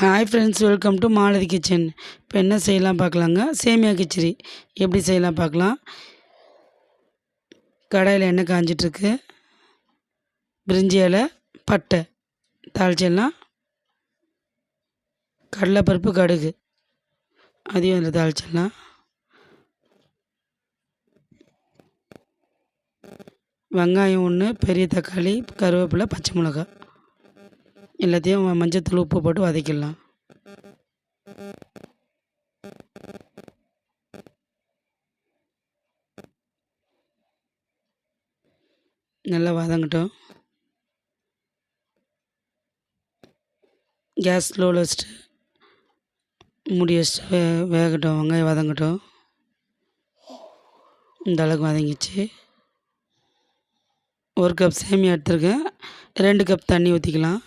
Hi friends welcome to Malathi kitchen இப்போ என்ன செய்யலாம் பார்க்கலாங்க? சேமியா கிச்சடி. எப்படி செய்யலாம் பார்க்கலாம்? கடாயில் எண்ணெய் காஞ்சிட்ருக்கு. பிரிஞ்சி இலை பட்டை தாளிச்சிடலாம். கடலைப்பருப்பு கடுகு. அதையும் அதில் தாளிச்சிடலாம். வெங்காயம் ஒன்று பெரிய தக்காளி கருவேப்பிலை பச்சை மிளகாய். எல்லாத்தையும் மஞ்சத்தூள் உப்பு போட்டு வதக்கிடலாம். நல்லா வதங்கட்டும். கேஸ் ஸ்லோவில் வச்சுட்டு மூடி வச்சுட்டு வே வேகட்டும். வெங்காயம் வதங்கட்டும். இந்த அளவுக்கு வதங்கிச்சு ஒரு கப் சேமியா எடுத்துருக்கேன். ரெண்டு கப் தண்ணி ஊற்றிக்கலாம்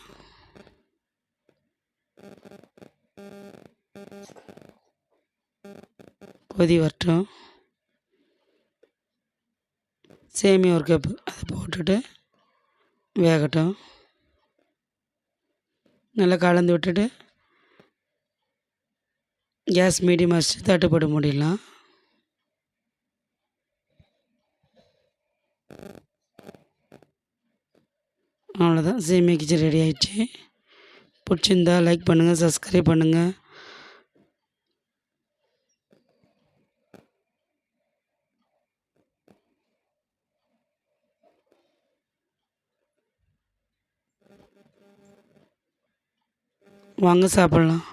கொதி வரட்டும் சேமியா ஒரு கப்பு அதை போட்டுட்டு வேகட்டும். நல்லா கலந்து விட்டுட்டு கேஸ் மீடியமாக வச்சு தட்டுப்பட முடியலாம் அவ்வளோதான் சேமியா கிச்சன் ரெடி ஆயிடுச்சு. பிடிச்சிருந்தா லைக் பண்ணுங்கள் சப்ஸ்கிரைப் பண்ணுங்கள் வாங்க சாப்பிட்லாம்.